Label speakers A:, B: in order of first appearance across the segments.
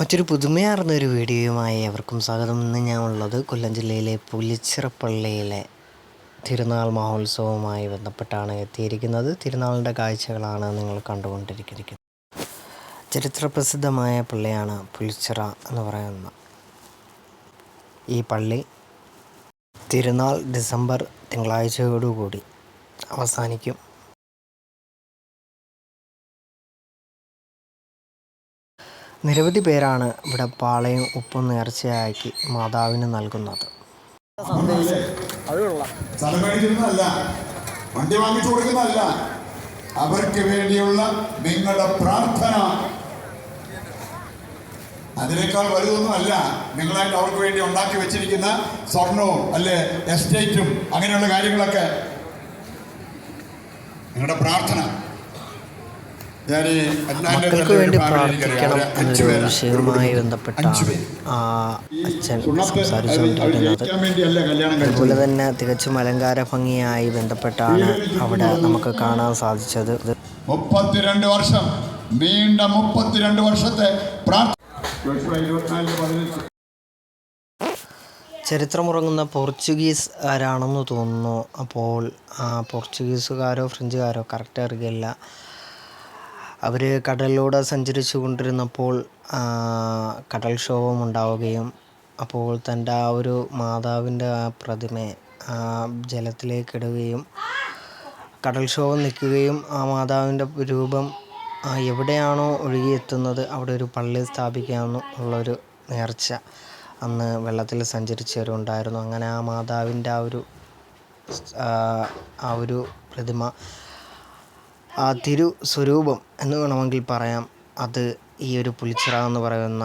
A: മറ്റൊരു പുതുമയാർന്ന ഒരു വീഡിയോയുമായി എവർക്കും സ്വാഗതം. ഇന്ന് ഞാൻ ഉള്ളത് കൊല്ലം ജില്ലയിലെ പുലിച്ചിറപ്പള്ളിയിലെ തിരുനാൾ മഹോത്സവവുമായി ബന്ധപ്പെട്ടാണ് എത്തിയിരിക്കുന്നത്. തിരുനാളിന്റെ കാഴ്ചകളാണ് നിങ്ങൾ കണ്ടുകൊണ്ടിരിക്കുന്നത്. ചരിത്രപ്രസിദ്ധമായ പള്ളിയാണ് പുലിച്ചിറ എന്ന് പറയുന്ന ഈ പള്ളി. തിരുനാൾ ഡിസംബർ തിങ്കളാഴ്ചയോടുകൂടി അവസാനിക്കും. നിരവധി പേരാണ് ഇവിടെ പാളയും ഉപ്പും നേർച്ചയാക്കി മാതാവിന് നൽകുന്നത്.
B: വണ്ടി അവർക്ക് വേണ്ടിയുള്ള നിങ്ങളുടെ പ്രാർത്ഥന. അതിനേക്കാൾ വലുതൊന്നുമല്ല നിങ്ങളായിട്ട് അവർക്ക് വേണ്ടി ഉണ്ടാക്കി വെച്ചിരിക്കുന്ന സ്വർണവും അല്ലെ എസ്റ്റേറ്റും അങ്ങനെയുള്ള കാര്യങ്ങളൊക്കെ. നിങ്ങളുടെ പ്രാർത്ഥന.
A: മക്കൾക്ക് വേണ്ടി. പ്രാർത്ഥിക്കണം എന്നൊരു വിഷയവുമായി ബന്ധപ്പെട്ടാണ് ആ അച്ഛൻ
B: സംസാരിച്ചുകൊണ്ടിരുന്നത്
A: അതുപോലെ തന്നെ തികച്ചും അലങ്കാര ഭംഗിയായി ബന്ധപ്പെട്ടാണ് അവിടെ നമുക്ക് കാണാൻ സാധിച്ചത്.
B: മുപ്പത്തിരണ്ട് വർഷം നീണ്ട മുപ്പത്തിരണ്ട് വർഷത്തെ
A: ചരിത്രമുറങ്ങുന്ന പോർച്ചുഗീസ് ആരാണെന്ന് തോന്നുന്നു. അപ്പോൾ പോർച്ചുഗീസുകാരോ ഫ്രഞ്ചുകാരോ കറക്റ്റ് അറിയില്ല. അവർ കടലിലൂടെ സഞ്ചരിച്ചു കൊണ്ടിരുന്നപ്പോൾ കടൽക്ഷോഭം ഉണ്ടാവുകയും അപ്പോൾ തന്റെ ആ ഒരു മാതാവിന്റെ ആ പ്രതിമയെ ജലത്തിലേക്ക് ഇടുകയും കടൽക്ഷോഭം നിൽക്കുകയും ആ മാതാവിന്റെ രൂപം എവിടെയാണോ ഒഴുകിയെത്തുന്നത് അവിടെ ഒരു പള്ളി സ്ഥാപിക്കാമെന്ന് ഉള്ളൊരു നേർച്ച അന്ന് വെള്ളത്തിൽ സഞ്ചരിച്ചവരുണ്ടായിരുന്നു. അങ്ങനെ ആ മാതാവിന്റെ ആ ഒരു ആ ഒരു പ്രതിമ ആ തിരു സ്വരൂപം എന്ന് വേണമെങ്കിൽ പറയാം. അത് ഈ ഒരു പുലിച്ചിറ എന്ന് പറയുന്ന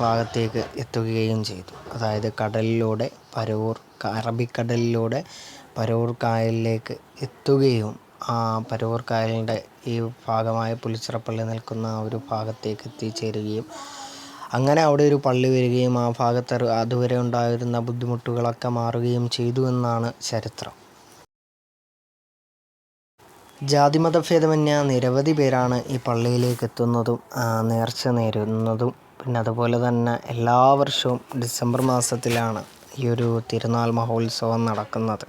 A: ഭാഗത്തേക്ക് എത്തുകയും ചെയ്തു. അതായത് കടലിലൂടെ പരവൂർ അറബിക്കടലിലൂടെ പരവൂർ കായലിലേക്ക് എത്തുകയും ആ പരവൂർ കായലിന്റെ ഈ ഭാഗമായ പുലിച്ചിറപ്പള്ളി നിൽക്കുന്ന ആ ഒരു ഭാഗത്തേക്ക് എത്തിച്ചേരുകയും അങ്ങനെ അവിടെ ഒരു പള്ളി വരികയും ആ ഭാഗത്ത് അതുവരെ ഉണ്ടായിരുന്ന ബുദ്ധിമുട്ടുകളൊക്കെ മാറുകയും ചെയ്തു എന്നാണ് ചരിത്രം. ജാതിമതഭേദമന്യേ നിരവധി പേരാണ് ഈ പള്ളിയിലേക്ക് എത്തുന്നതും നേർച്ച നേരുന്നതും. പിന്നെ അതുപോലെ തന്നെ എല്ലാ വർഷവും ഡിസംബർ മാസത്തിലാണ് ഈ ഒരു തിരുനാൾ മഹോത്സവം നടക്കുന്നത്.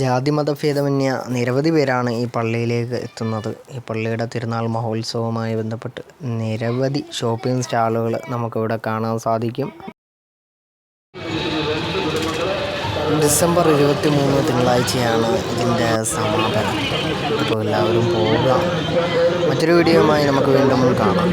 A: ജാതിമതഭേദമന്യേ നിരവധി പേരാണ് ഈ പള്ളിയിലേക്ക് എത്തുന്നത്. ഈ പള്ളിയുടെ തിരുനാൾ മഹോത്സവവുമായി ബന്ധപ്പെട്ട് നിരവധി ഷോപ്പിംഗ് സ്റ്റാളുകൾ നമുക്കിവിടെ കാണാൻ സാധിക്കും. ഡിസംബർ ഇരുപത്തി മൂന്ന് തിങ്കളാഴ്ചയാണ് ഇതിന്റെ സമാപനം. അപ്പോൾ എല്ലാവരും പോവുക. മറ്റൊരു വീഡിയോയുമായി നമുക്ക് വീണ്ടും കാണാം.